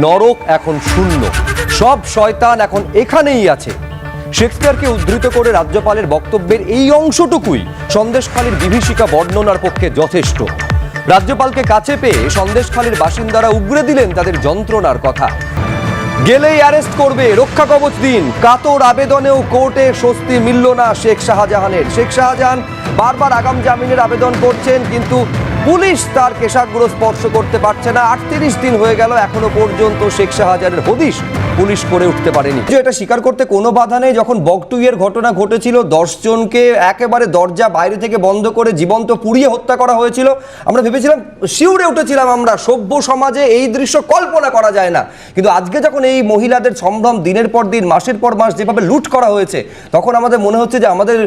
নরক এখন শূন্য। সব শয়তান এখন এখানেই আছে। শেক্সপিয়ারকে উদ্ধৃত করে রাজ্যপালের বক্তব্যের এই অংশটুকুই সন্দেশখালীর বিভীষিকা বর্ণনার পক্ষে যথেষ্ট। রাজ্যপালকে কাছে পেয়ে সন্দেশখালীর বাসিন্দারা উগরে দিলেন তাদের যন্ত্রণার কথা। গেলেই অ্যারেস্ট করবে, রক্ষা কবচ দিন। কাতর আবেদনেও কোর্টে স্বস্তি মিলল না শেখ শাহজাহানের। শেখ শাহজাহান বারবার আগাম জামিনের আবেদন করছেন, কিন্তু পুলিশ তার কেশাগ্র স্পর্শ করতে পারছে না। আটত্রিশ দিন হয়ে গেল এখনও পর্যন্ত শেখ শাহজাহানের হদিশ। পুলিশ করে উঠতে পারেনি। যে এটা স্বীকার করতে কোনো বাধা নেই, যখন বকটুইয়ের ঘটনা ঘটেছিল দশজনকে একেবারে দরজা বাইরে থেকে বন্ধ করে জীবন্ত পুড়িয়ে হত্যা করা হয়েছিল। আমরা ভেবেছিলাম, শিউরে উঠেছিলাম আমরা, সভ্য সমাজে এই দৃশ্য কল্পনা করা যায় না। কিন্তু আজকে যখন এই মহিলাদের সম্ভ্রম দিনের পর দিন, মাসের পর মাস যেভাবে লুট করা হয়েছে, তখন আমাদের মনে হচ্ছে যে আমাদের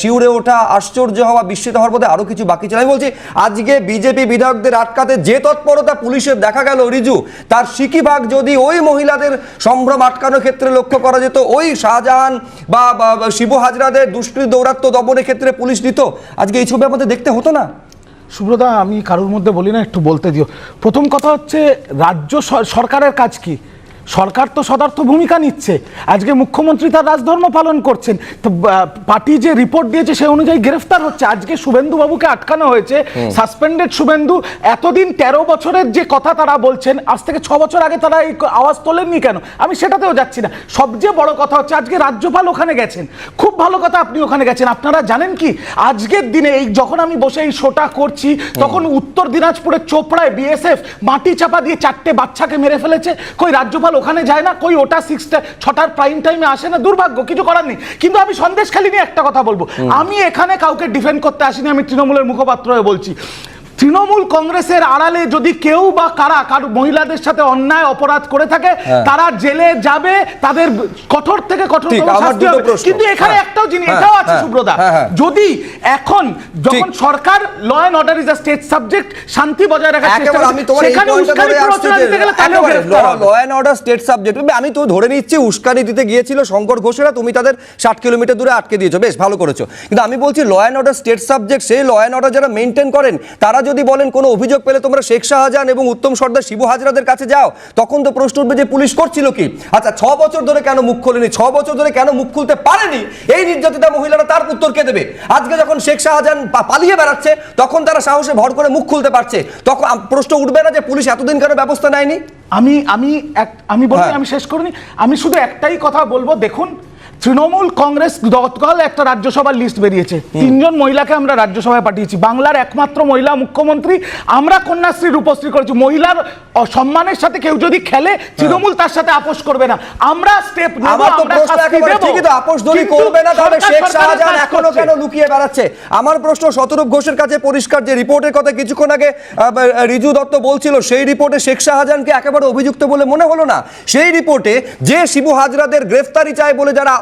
শিউরে ওঠা, আশ্চর্য হওয়া, বিস্মিত হওয়ার মধ্যে আরও কিছু বাকি ছিল। আমি বলছি, আজকে বিজেপি বিধায়কদের আটকাতে যে তৎপরতা পুলিশের দেখা গেল, রিজু, তার সিকিভাগ যদি ওই মহিলাদের সম্ভ্রম আটকানোর ক্ষেত্রে লক্ষ্য করা যেত, ওই শাহজাহান বা শিবু হাজরাদের দুষ্কৃত দৌরাত্ম দমনের ক্ষেত্রে পুলিশ দিত। আজকে এই ছবি আমাদের দেখতে হতো না? সুব্রতা, আমি কারোর মধ্যে বলি না, একটু বলতে দিও। প্রথম কথা হচ্ছে, রাজ্য সরকারের কাজ কি? সরকার তো সদার্থ ভূমিকা নিচ্ছে। আজকে মুখ্যমন্ত্রী তার রাজধর্ম পালন করছেন। তো পার্টি যে রিপোর্ট দিয়েছে সেই অনুযায়ী গ্রেফতার হচ্ছে। আজকে শুভেন্দু বাবুকে আটকানো হয়েছে। সাসপেন্ডেড শুভেন্দু। এতদিন তেরো বছরের যে কথা তারা বলছেন আজ থেকে ছ বছর আগে তারা এই আওয়াজ তোলেননি কেন? আমি সেটাতেও যাচ্ছি না। সবচেয়ে বড় কথা হচ্ছে আজকে রাজ্যপাল ওখানে গেছেন। খুব ভালো কথা আপনি ওখানে গেছেন। আপনারা জানেন কি? আজকের দিনে এই যখন আমি বসে এই শোটা করছি তখন উত্তর দিনাজপুরের চোপড়ায় বিএসএফ মাটি চাপা দিয়ে চারটে বাচ্চাকে মেরে ফেলেছে। কই রাজ্যপাল ওখানে যায় না কই ওটা সিক্সটা ছটার প্রাইম টাইমে আসে না দুর্ভাগ্য কিছু করার নেই। কিন্তু আমি সন্দেশ খালি নিয়ে একটা কথা বলব। আমি এখানে কাউকে ডিফেন্ড করতে আসিনি আমি তৃণমূলের মুখপাত্র হয়ে বলছি। তৃণমূল কংগ্রেসের আড়ালে যদি কেউ বা কারা কারও মহিলাদের সাথে অন্যায় অপরাধ করে থাকে তারা জেলে যাবে তাদের কঠোর থেকে কঠোর শাস্তি হবে। কিন্তু এখানে হ্যাঁ, একটাও জিনিস হ্যাঁ, এটাও আছে হ্যাঁ, হ্যাঁ, হ্যাঁ। যদি এখন যখন সরকার law and order is a state subject শান্তি বজায় রাখার চেষ্টা আমি সেখানে উস্কানি প্ররোচনা দিতে গেলে তাহলেও হবে। Law and order state subject আমি তো ধরে নিচ্ছি উস্কানি দিতে গিয়েছিল শঙ্কর ঘোষেরা তুমি তাদের ষাট কিলোমিটার দূরে আটকে দিয়েছ বেশ ভালো করেছ। কিন্তু আমি বলছি law and order state subject সেই ল অ্যান্ড অর্ডার যারা মেনটেন করেন তারা যদি বলেন কোনো অভিযোগ পেলে তোমরা শেখ শাহজাহান এবং উত্তম সর্দার শিবু হাজরাদের কাছে যাও তখন তো প্রশ্ন উঠবে যে পুলিশ করছিল কি? আচ্ছা ছ বছর ধরে কেন মুখ খোলেনি? ছ বছর ধরে কেন মুখ খুলতে পারেনি? এই নির্যাতিতা মহিলারা তার উত্তর কে দেবে? আজকে যখন শেখ শাহজাহান পালিয়ে বেড়াচ্ছে তখন তারা সাহসে ভর করে মুখ খুলতে পারছে। তখন প্রশ্ন উঠবে না যে পুলিশ এতদিন কেন ব্যবস্থা নেয়নি? আমি আমি এক- আমি বলি হ্যাঁ। আমি শেষ করিনি। আমি শুধু একটাই কথা বলব দেখুন তৃণমূল কংগ্রেস গতকাল একটা রাজ্যসভার লিস্ট বেরিয়েছে। তিনজন মহিলাকে আমরা রাজ্যসভায় পাঠিয়েছি। বাংলার একমাত্র মহিলা মুখ্যমন্ত্রী আমরা কন্যাশ্রী রূপশ্রী করেছি। মহিলার সম্মানের সাথে কেউ যদি খেলে তৃণমূল তার সাথে আপোষ করবে না। আমরা স্টেপ আমার প্রশ্ন শতরূপ ঘোষের কাছে পরিষ্কার যে রিপোর্টের কথা কিছুক্ষণ আগে রিজু দত্ত বলছিল সেই রিপোর্টে শেখ শাহজাহানকে একেবারে অভিযুক্ত বলে মনে হলো না। সেই রিপোর্টে যে শিবু হাজরাদের গ্রেফতারি চায় বলে যারা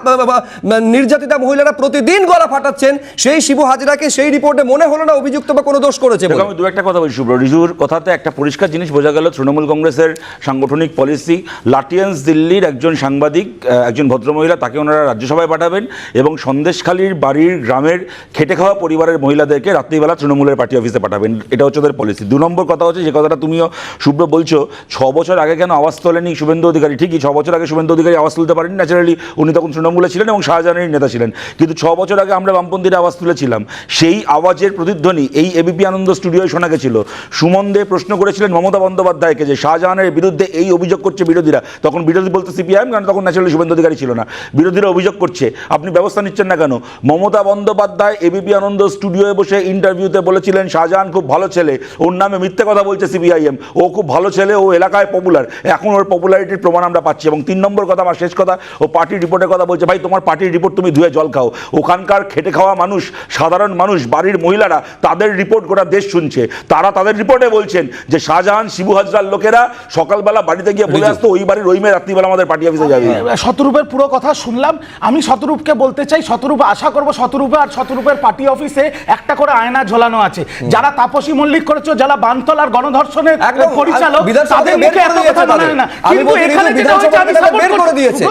নির্যাতিতা মহিলারা প্রতিদিন গলা ফাটাচ্ছেন সেই শিবু হাজরাকে সেই রিপোর্টে মনে হলো না অভিযুক্ত বা কোনো দোষ করেছে আমি দু একটা কথা বলি শুভ্র রিজুর কথাতে একটা পরিষ্কার জিনিস বোঝা গেল তৃণমূল কংগ্রেসের সাংগঠনিক পলিসি লাটিয়ান্স দিল্লির একজন সাংবাদিক একজন ভদ্রমহিলা তাকে ওনারা রাজ্যসভায় পাঠাবেন এবং সন্দেশখালীর বাড়ির গ্রামের খেটে খাওয়া পরিবারের মহিলাদেরকে রাত্রিবেলা তৃণমূলের পার্টি অফিসে পাঠাবেন। এটা হচ্ছে ওদের পলিসি। দু নম্বর কথা হচ্ছে যে কথাটা তুমিও শুভ্র বলছো ছ বছর আগে কেন আওয়াজ তোলেনি শুভেন্দু অধিকারী? ঠিকই ছ বছর আগে শুভেন্দু অধিকারী আওয়াজ তুলতে পারেন ন্যাচারালি উনি তখন তৃণমূলে ছিলেন এবং শাহজাহানের নেতা ছিলেন। কিন্তু ছ বছর আগে আমরা বামপন্থীরা আওয়াজ তুলেছিলাম। সেই আওয়াজের প্রতিধ্বনি এই এবিপি আনন্দ স্টুডিওয় শোনা গেছিল। সুমন দে প্রশ্ন করেছিলেন মমতা বন্দ্যোপাধ্যায়কে যে শাহজাহানের বিরুদ্ধে এই অভিযোগ করছে বিরোধীরা। তখন বিরোধী বলতে সিপিআইএম কারণ তখন ন্যাচারালি শুভেন্দু অধিকারী ছিল না। বিরোধীরা অভিযোগ করছে, আপনি ব্যবস্থা নিচ্ছেন না কেন? মমতা বন্দ্যোপাধ্যায় এবিপি আনন্দ স্টুডিওয়ে বসে ইন্টারভিউতে বলেছিলেন, শাহজাহান খুব ভালো ছেলে। ওর নামে মিথ্যে কথা বলছে সিপিআইএম। ও খুব ভালো ছেলে, ও এলাকায় পপুলার এখন ওর পপুলারিটির প্রমাণ আমরা পাচ্ছি এবং তিন নম্বর কথা, আমার শেষ কথা, ও পার্টি রিপোর্টের কথা বলছে ভাই তোমার পার্টির রিপোর্ট তুমি ধুয়ে জল খাও। ওখানকার খেটে খাওয়া মানুষ সাধারণ মানুষ বাড়ির মহিলারা তাদের রিপোর্ট গোটা দেশ শুনছে। তারা তাদের রিপোর্টে বলছেন যে শাহজাহান শিবু হাজরার লোকেরা সকালবেলা বাড়িতে গিয়ে বলে আসতো ওই বাড়ির ওই মেয়ে রাত্রিবেলা আমাদের পার্টি অফিসে যাবে। শতরূপের পুরো কথা শুনলাম। আমি শতরূপকে বলতে চাই শতরূপ আশা করব শতরূপে আর শতরূপের পার্টি অফিসে একটা করে আয়না ঝোলানো আছে। যারা তাপসী মল্লিক করেছ যারা বানতলার গণধর্ষণের পরিচালক তাদের মুখে এত কথা হয় না। কিন্তু এখানে যেটা বিধানসভা আমি বের করে। দিয়েছে।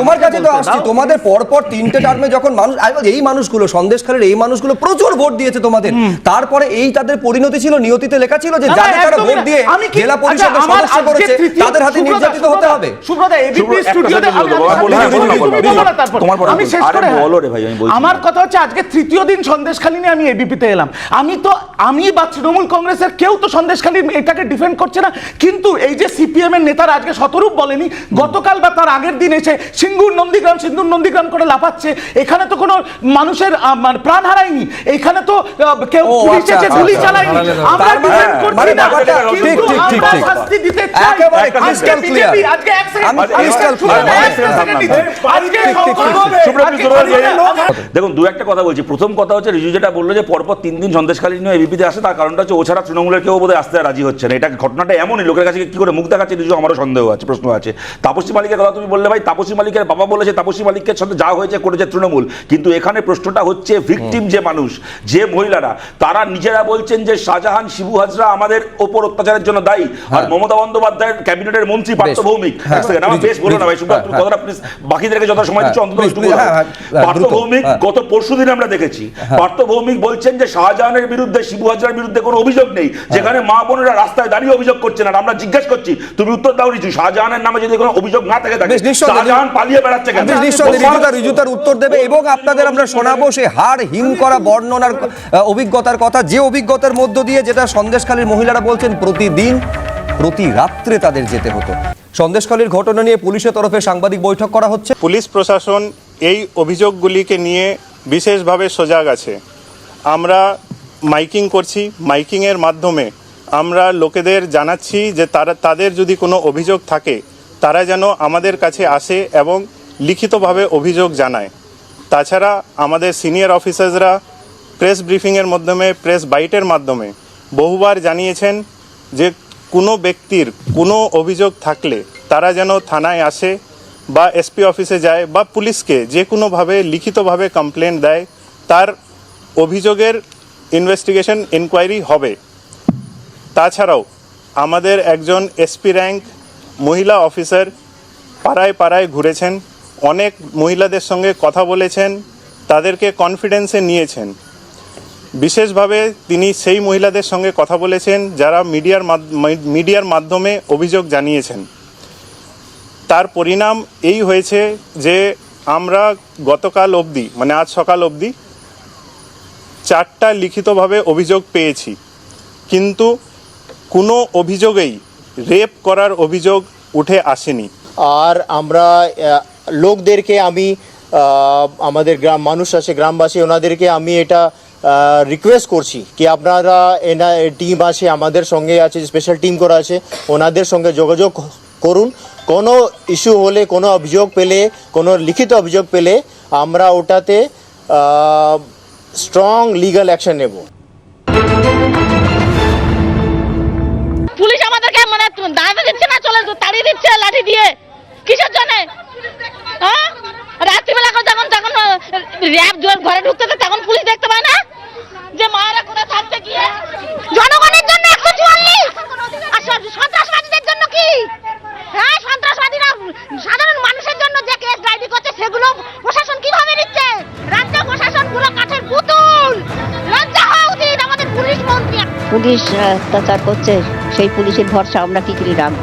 তোমার কাছে তো আসছি তোমাদের পরপর তিনটে টার্মে যখন মানুষ এই মানুষগুলো সন্দেশখালের এই মানুষগুলো প্রচুর ভোট দিয়েছে তোমাদের। তারপরে এই তাদের পরিণতি ছিল নিয়তিতে লেখা ছিল যে না, তারা ভোট দিয়ে আমি জেলা আচ্ছা, পরিষদের সদস্য করেছে তাদের হাতে নির্যাতিত হতে হবে। আমার কথা হচ্ছে আজকে তৃতীয় দিন সন্দেশখালী নিয়ে আমি এবিপিতে এলাম। আমি তো আমি বা তৃণমূল কংগ্রেসের কেউ তো সন্দেশখালী এটাকে ডিফেন্ড করছে না। কিন্তু এই যে সিপিএম এর নেতারা আজকে শতরূপ বলেনি গতকাল বা তার আগের দিন এসে সিঙ্গুর নন্দীগ্রাম সিন্ধুর নন্দীগ্রাম করে লাফাচ্ছে। এখানে তো কোনো মানুষের মানে প্রাণ হারায়নি। এখানে তো কেউ পুলিশ আচ্ছা, এসে আচ্ছা, গুলি আচ্ছা, চালায়নি। আমরা মানে- ডিফেন্ড করছি মানে না। কিন্তু আমরা। শাস্তি দিতে চাই। আজকে এক সেকেন্ড দেখুন দু একটা কথা বলছি। প্রথম কথা হচ্ছে রিজু যেটা বলল যে পরপর তিন দিন সন্দেশকালীন নিয়ে এবিপিতে আসে তার কারণটা হচ্ছে ও ছাড়া তৃণমূলের কেউ বোধহয় আসতে রাজি হচ্ছে না। এটা ঘটনাটা এমনই লোকের কাছে কি করে মুখ দেখাচ্ছে রিজু? আমারও সন্দেহ আছে প্রশ্ন আছে। তাপসী মালিকের কথা তুমি বললে ভাই তাপসী মালিকের বাবা বলেছে তাপসী মালিকের সাথে যা হয়েছে করেছে তৃণমূল। কিন্তু এখানে প্রশ্নটা হচ্ছে ভিকটিম যে মানুষ যে মহিলারা তারা নিজেরা বলছেন যে শাহজাহান শিবু হাজরা আমাদের ওপর অত্যাচারের জন্য দায়ী। আর মমতা বন্দ্যোপাধ্যায়ের ক্যাবিনেটের মন্ত্রী পার্থ ভৌমিক হ্যাঁ, আমার বেশ বলো না ভাই সুব্রত হ্যাঁ, কথাটা প্লিজ বাকিদেরকে যত সময় দিচ্ছ হ্যাঁ, অন্তত একটু। হ্যাঁ, হ্যাঁ, হ্যাঁ, পার্থ ভৌমিক হ্যাঁ। গত পরশুদিন আমরা দেখেছি। পার্থ ভৌমিক বলছেন যে শাহজাহানের বিরুদ্ধে শিবু হাজরার বিরুদ্ধে কোনো অভিযোগ নেই। যেখানে মা বোনেরা রাস্তায় দাঁড়িয়ে অভিযোগ করছেন। আর আমরা জিজ্ঞেস করছি তুমি উত্তর দাও রিজু শাহজাহানের নামে যদি কোনো অভিযোগ না থেকে থাকে শাহজাহান পালিয়ে বেড়াচ্ছে কেন? বেশ, নিঃসন্দেহে রিজু তার- রিজু তার উত্তর দেবে এবং আপনাদের আমরা শোনাবো সেই হাড় হিম করা বর্ণনার অভিজ্ঞতার কথা যে অভিজ্ঞতার মধ্য দিয়ে যেটা সন্দেশখালীর মহিলারা বলছেন প্রতিদিন প্রতি রাত্রে তাদের যেতে হতো। সন্দেশখালীর ঘটনা নিয়ে পুলিশের তরফে সাংবাদিক বৈঠক করা হচ্ছে। পুলিশ প্রশাসন এই অভিযোগগুলিকে নিয়ে বিশেষভাবে সজাগ আছে। আমরা মাইকিং করছি মাইকিংয়ের মাধ্যমে আমরা লোকেদের জানাচ্ছি যে তারা তাদের যদি কোনো অভিযোগ থাকে তারা যেন আমাদের কাছে আসে এবং লিখিতভাবে অভিযোগ জানায়। তাছাড়া আমাদের সিনিয়র অফিসার্সরা প্রেস ব্রিফিংয়ের মাধ্যমে, প্রেস বাইটের মাধ্যমে বহুবার জানিয়েছেন যে কোনো ব্যক্তির কোনো অভিযোগ থাকলে তারা যেন থানায় আসে বা এসপি অফিসে যায় বা পুলিশকে যে কোনোভাবে লিখিতভাবে কমপ্লেন দেয়, তার অভিযোগের ইনভেস্টিগেশন ইনকোয়ারি হবে। তাছাড়াও আমাদের একজন এসপি র্যাঙ্ক মহিলা অফিসার পাড়ায় পাড়ায় ঘুরেছেন। অনেক মহিলাদের সঙ্গে কথা বলেছেন, তাদেরকে কনফিডেন্সে নিয়েছেন। বিশেষভাবে তিনি সেই মহিলাদের সঙ্গে কথা বলেছেন যারা মিডিয়ার মিডিয়ার মাধ্যমে অভিযোগ জানিয়েছেন। তার পরিণাম এই হয়েছে যে আমরা গতকাল অবধি মানে আজ সকাল অবধি চারটা লিখিতভাবে অভিযোগ পেয়েছি। কিন্তু কোনো অভিযোগেই রেপ করার অভিযোগ উঠে আসেনি। আর আমরা লোকদেরকে আমি আমাদের গ্রাম মানুষ আছে, গ্রামবাসী, ওনাদেরকে আমি এটা রিকোয়েস্ট করছি কি আপনারা এনা টিম আছে, আমাদের সঙ্গে আছে স্পেশাল টিম করা আছে, ওনাদের সঙ্গে যোগাযোগ করুন। কোনো ইস্যু হলে, কোনো অভিযোগ পেলে, কোনো লিখিত অভিযোগ পেলে আমরা ওটাতে স্ট্রং লিগ্যাল অ্যাকশন নেব। পুলিশ আমাদেরকে মানে দিচ্ছে না, চলে দিচ্ছে লাঠি দিয়ে। কিসের জন্য? হ্যাঁ? রাত্রিবেলা যখন যখন র্যাব জোর ঘরে ঢুকতেছে তখন পুলিশ দেখতে পায় না? যে মায়েরা কোথায় থাকছে কি জনগণের জন্য একশো চুয়াল্লিশ! সন্ত্রাসবাদীদের জন্য কি? হ্যাঁ সন্ত্রাসবাদীরা সাধারণ মানুষের জন্য যে কেস ডায়েরি করছে, সেগুলো প্রশাসন কীভাবে নিচ্ছে? রাজ্য প্রশাসন পুরো কাঠের পুতুল! লজ্জা হওয়া উচিত আমাদের পুলিশ মন্ত্রী। পুলিশ অত্যাচার করছে, সেই পুলিশের ভরসা আমরা কি করে রাখব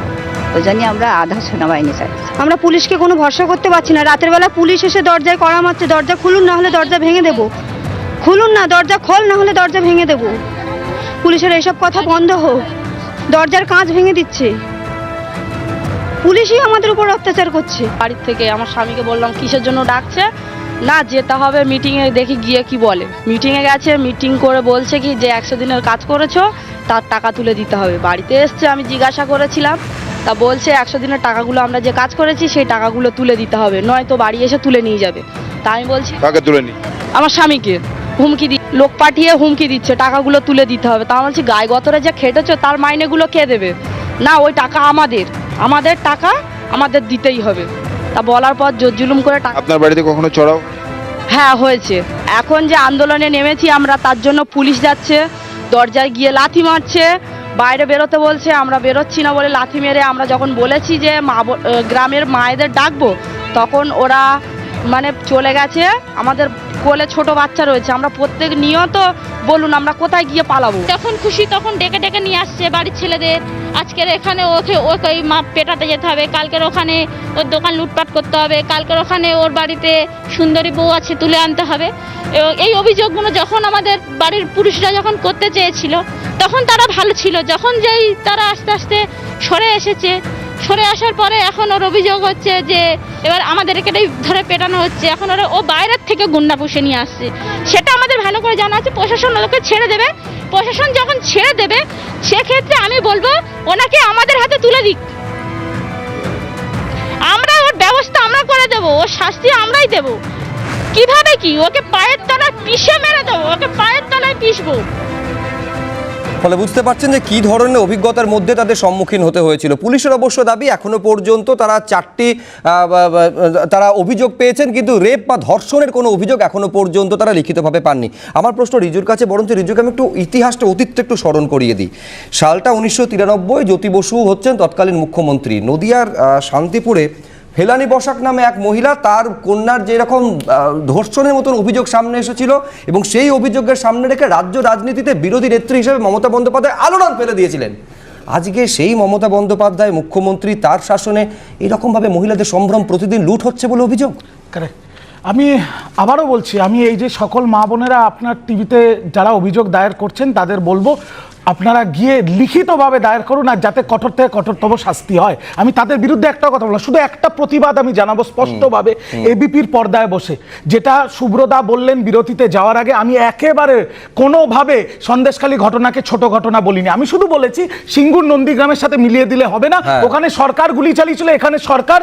ওই জন্য আমরা আধা সেনাবাহিনী চাই। আমরা পুলিশকে কোনো ভরসা করতে পারছি না। রাতের বেলা পুলিশ এসে দরজায় কড়া মারছে, দরজা খুলুন, না হলে দরজা ভেঙে দেবো। খুলুন না, দরজা খোল, না হলে দরজা ভেঙে দেবো। পুলিশের এইসব কথা বন্ধ হোক। দরজার কাঁচ ভেঙে দিচ্ছে। পুলিশই আমাদের উপর অত্যাচার করছে। বাড়ির থেকে আমার স্বামীকে বললাম, কিসের জন্য ডাকছে? না, যেতে হবে মিটিংয়ে দেখি গিয়ে কি বলে। মিটিংয়ে গেছে মিটিং করে বলছে কি, যে একশো দিনের কাজ করেছ, তার টাকা তুলে দিতে হবে। বাড়িতে এসছে, আমি জিজ্ঞাসা করেছিলাম। তা বলছে একশো দিনের টাকাগুলো আমরা যে কাজ করেছি সেই টাকাগুলো তুলে দিতে হবে। নয়তো বাড়ি এসে তুলে নিয়ে যাবে। তা আমি বলছি কাকে তুলে নি? আমার স্বামীকে। হুমকি দি লোক পাঠিয়ে হুমকি দিচ্ছে টাকাগুলো তুলে দিতে হবে। তা আমি বলছি গায়ে গতরে যে খেটেছো তার মাইনেগুলো কে দেবে? না ওই টাকা আমাদের। আমাদের টাকা আমাদের দিতেই হবে। তা বলার পর জোর জুলুম করে টাকা আপনার বাড়িতে কখনো চড়াও? হ্যাঁ হয়েছে। এখন যে আন্দোলনে নেমেছি আমরা তার জন্য পুলিশ যাচ্ছে দরজায় গিয়ে লাথি মারছে বাইরে বেরোতে বলছে, আমরা বেরোচ্ছি না বলে লাথি মেরে আমরা যখন বলেছি যে মা গ্রামের মায়েদের ডাকবো, তখন ওরা মানে চলে গেছে। আমাদের কোলে ছোট বাচ্চা রয়েছে। আমরা প্রত্যেক নিয়ত বলুন, আমরা কোথায় গিয়ে পালাবো? যখন খুশি তখন ডেকে ডেকে নিয়ে আসছে বাড়ির ছেলেদের। আজকের এখানে ওকে ওকে মা পেটাতে যেতে হবে। কালকের ওখানে ওর দোকান লুটপাট করতে হবে। কালকের ওখানে ওর বাড়িতে সুন্দরী বউ আছে, তুলে আনতে হবে। এই অভিযোগগুলো যখন আমাদের বাড়ির পুরুষরা যখন করতে চেয়েছিল, তখন তারা ভালো ছিল। যখন যেই তারা আস্তে আস্তে সরে এসেছে সরে আসার পরে এখন ওর অভিযোগ হচ্ছে যে এবার আমাদেরকে ধরে পেটানো হচ্ছে। এখন ওরা ও বাইরের থেকে গুন্ডা পুষে নিয়ে আসছে। সেটা আমাদের ভালো করে জানা আছে। প্রশাসন ওদেরকে ছেড়ে দেবে। প্রশাসন যখন ছেড়ে দেবে, সেক্ষেত্রে আমি বলব, ওনাকে আমাদের হাতে তুলে দিক। আমরা ওর ব্যবস্থা আমরা করে দেবো। ওর শাস্তি আমরাই দেব। কীভাবে কি? ওকে পায়ের তলায় পিষে মেরে দেবো। ওকে পায়ের তলায় পিষবো। ফলে বুঝতে পারছেন যে কি ধরনের অভিজ্ঞতার মধ্যে তাদের সম্মুখীন হতে হয়েছিল। পুলিশের অবশ্য দাবি, এখনও পর্যন্ত তারা চারটি তারা অভিযোগ পেয়েছেন, কিন্তু রেপ বা ধর্ষণের কোনো অভিযোগ এখনও পর্যন্ত তারা লিখিতভাবে পাননি। আমার প্রশ্ন রিজুর কাছে, বরঞ্চ রিজুকে আমি একটু ইতিহাসটা, অতীতটা একটু স্মরণ করিয়ে দিই। সালটা উনিশশো তিরানব্বই, জ্যোতি বসু হচ্ছেন তৎকালীন মুখ্যমন্ত্রী। নদিয়ার শান্তিপুরে ফেলানি বসাক নামে এক মহিলা তার কন্যার যেরকম ধর্ষণের মতন অভিযোগ সামনে এসেছিল এবং সেই অভিযোগের সামনে রেখে রাজ্য রাজনীতিতে বিরোধী নেত্রী হিসেবে মমতা বন্দ্যোপাধ্যায় আলোড়ন ফেলে দিয়েছিলেন আজকে সেই মমতা বন্দ্যোপাধ্যায় মুখ্যমন্ত্রী তার শাসনে এরকমভাবে মহিলাদের সম্ভ্রম প্রতিদিন লুট হচ্ছে বলে অভিযোগ Correct. আমি আবারও বলছি, আমি এই যে সকল মা বোনেরা আপনার টিভিতে যারা অভিযোগ দায়ের করছেন তাদের বলব আপনারা গিয়ে লিখিতভাবে দায়ের করুন আর যাতে কঠোর থেকে কঠোরতম শাস্তি হয়। আমি তাদের বিরুদ্ধে একটা কথা বললাম। শুধু একটা প্রতিবাদ আমি জানাব স্পষ্টভাবে। এবিপির পর্দায় বসে। যেটা সুব্রদা বললেন বিরতিতে যাওয়ার আগে আমি একেবারে কোনোভাবে সন্দেশখালী ঘটনাকে ছোট ঘটনা বলিনি। আমি শুধু বলেছি সিঙ্গুর নন্দীগ্রামের সাথে মিলিয়ে দিলে হবে না। হ্যাঁ। ওখানে সরকার গুলি চালিয়েছিল এখানে সরকার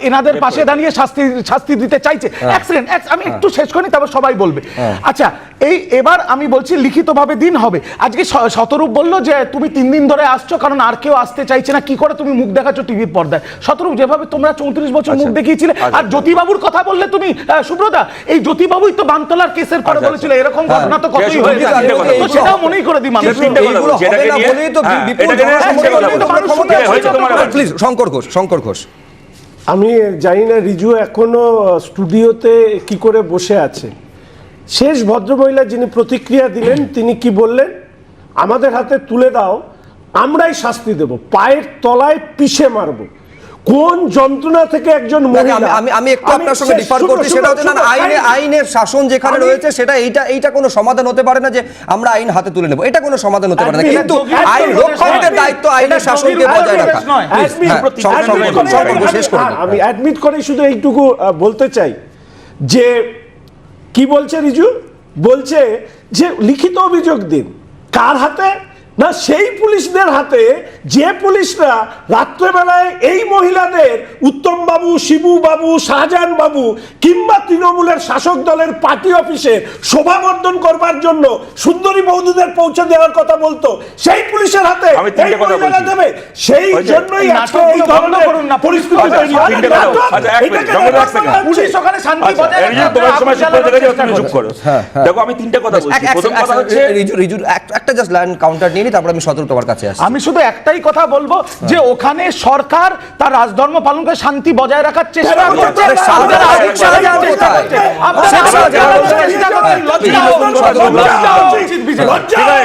এনাদের পাশে দাঁড়িয়ে শাস্তি শাস্তি দিতে চাইছে। অ্যাক্সিডেন্ট আমি একটু শেষ করি তারপর সবাই বলবে। আচ্ছা এই এবার আমি বলছি লিখিতভাবে দিন হবে। আজকে শ- শতরূপ বলল যে তুমি তিন দিন ধরে আসছো কারণ আর কেউ আসতে চাইছে না। কি করে তুমি মুখ দেখাচ্ছ টিভির পর্দায়? শতরূপ যেভাবে তোমরা চৌত্রিশ বছর মুখ দেখিয়েছিলে। আর জ্যোতিবাবুর কথা বললে তুমি সুব্রতা এই জ্যোতিবাবুই তো বানতলার কেসের করে আচ্ছা, বলেছিল এরকম ঘটনা তো কতই হয়ে তো বলব। সেটাও মনেই করে দিই মানুষ হ্যাঁ, হ্যাঁ, হয়েছে তোমার আবার। প্লিজ শঙ্কর ঘোষ শঙ্কর ঘোষ। আমি জানি না রিজু এখনও স্টুডিওতে কি করে বসে আছে। শেষ ভদ্রমহিলা যিনি প্রতিক্রিয়া দিলেন তিনি কি বললেন? আমাদের হাতে তুলে দাও আমরাই শাস্তি দেব। পায়ের তলায় পিষে মারবো। কোন যন্ত্রণা থেকে একজন মহিলা আমি আমি একটু আপনার সঙ্গে ডিফার করছি সেটা হচ্ছে না আইনে আইনের শাসন যেখানে রয়েছে সেটা এইটা এইটা কোনো সমাধান হতে পারে না যে আমরা আইন হাতে তুলে নেব। এটা কোনো সমাধান হতে পারে না। কিন্তু আইন রক্ষকদের দায়িত্ব আইনের শাসনকে বজায় রাখা। হ্যাঁ, ঘোষ শেষ করে হ্যাঁ, আমি অ্যাডমিট করে শুধু এইটুকু বলতে চাই যে কি বলছে রিজু? বলছে যে লিখিত অভিযোগ দিন। কার হাতে? না সেই পুলিশদের হাতে যে পুলিশরা রাত্রেবেলায় এই মহিলাদের উত্তম বাবু শিবু বাবু শাহজাহান বাবু কিংবা তৃণমূলের শাসক দলের পার্টি অফিসে শোভাবর্ধন করবার জন্য সুন্দরী বৌদিদের পৌঁছে দেওয়ার কথা বলতো সেই পুলিশের হাতে আমি তিনটে এই কথা মহিলারা বলছি। দেবে। সেই জন্যই আচ্ছা, আচ্ছা, হ্যাঁ, হ্যাঁ। দেখো আমি তিনটে কথা বলছি। প্রথম কথা হচ্ছে একটা জাস্ট লাইন কাউন্টার নিয়ে তারপর আমি সতর্ক তোমার কাছে আসছি আমি শুধু একটাই কথা বলব যে ওখানে সরকার তার রাজধর্ম পালন করে শান্তি বজায় রাখার চেষ্টা করছে হ্যাঁ।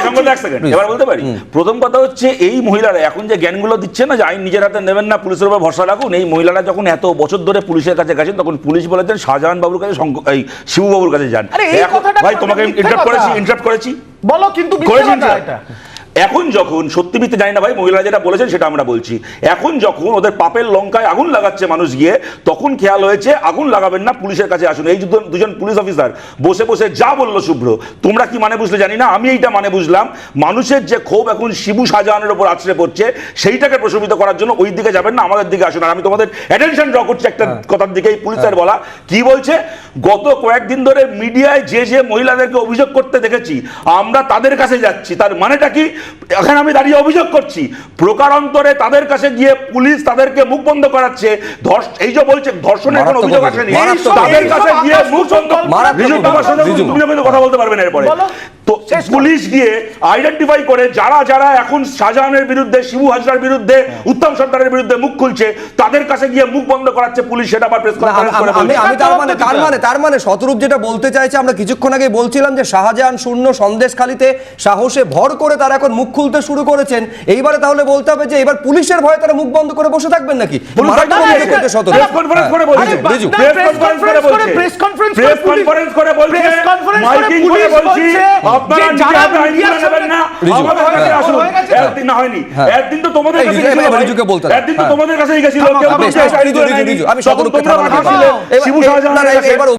এবার বলতে পারি প্রথম কথা হচ্ছে এই মহিলারা এখন যে জ্ঞানগুলো দিচ্ছে না যে আইন নিজের হাতে নেবেন না পুলিশের উপর ভরসা রাখুন এই মহিলারা যখন এত বছর ধরে পুলিশের কাছে গেছেন তখন পুলিশ বলেছেন শাহজাহান বাবুর কাছে এই শিবু বাবুর কাছে যান ভাই তোমাকে ইন্টারাপ্ট করেছি ইন্টারাপ্ট করেছি বলো কিন্তু এখন যখন সত্যি মিথ্যে জানি না ভাই মহিলা যেটা বলেছেন সেটা আমরা বলছি। এখন যখন ওদের পাপের লঙ্কায় আগুন লাগাচ্ছে মানুষ গিয়ে তখন খেয়াল হয়েছে আগুন লাগাবেন না পুলিশের কাছে আসুন। এই দুজন পুলিশ অফিসার বসে বসে যা বলল শুভ্র তোমরা কি মানে বুঝলে জানি না আমি এইটা মানে বুঝলাম মানুষের যে ক্ষোভ এখন শিবু শাহজাহানের উপর আছড়ে পড়ছে সেইটাকে প্রশমিত করার জন্য ওই দিকে যাবেন না আমাদের দিকে আসুন। আর আমি তোমাদের অ্যাটেনশন ড্র করছি একটা কথার দিকে এই পুলিশের বলা। কি বলছে? গত কয়েকদিন ধরে মিডিয়ায় যে যে মহিলাদেরকে অভিযোগ করতে দেখেছি আমরা তাদের কাছে যাচ্ছি। তার মানেটা কি? এখানে আমি দাঁড়িয়ে অভিযোগ করছি। প্রকারান্তরে তাদের কাছে গিয়ে পুলিশ তাদেরকে মুখ বন্ধ করাচ্ছে। ধর্ষ- এই যে বলছে ধর্ষণের কোনো অভিযোগ আসেনি। তাদের কাছে গিয়ে মুখ বন্ধ। তুমি কথা বলতে পারবে না এরপরে। বলো। তো পুলিশ গিয়ে আইডেন্টিফাই করে যারা যারা এখন শাহজাহানের বিরুদ্ধে শিবু হাজরার বিরুদ্ধে উত্তম সর্দারের বিরুদ্ধে মুখ খুলছে তাদের কাছে গিয়ে মুখ বন্ধ করাচ্ছে পুলিশ সেটা আবার প্রেস কনফারেন্স আমি- করে আমি আমি তার মানে তার মানে তার মানে শতরূপ যেটা বলতে চাইছে আমরা কিছুক্ষণ আগে বলছিলাম যে শাহজাহান শূন্য সন্দেশখালিতে সাহসে ভর করে তারা এখন মুখ খুলতে শুরু করেছেন। এইবারে তাহলে বলতে হবে যে এবার পুলিশের ভয়ে তারা মুখ বন্ধ করে বসে থাকবেন নাকি। প্রেস কনফারেন্স করে বলছে। হ্যাঁ, আপনারা যারা মিডিয়ার না আমাদের কাছে হ্যাঁ, আসুন। হয়ে? একদিন না হয়নি। হ্যাঁ। একদিন তো তোমাদের কাছে গেছিল রিজুকে বলতে একদিন তো হ্যাঁ। তোমাদের কাছেই গেছিল কেউ আমি তোমরা শিবু এ-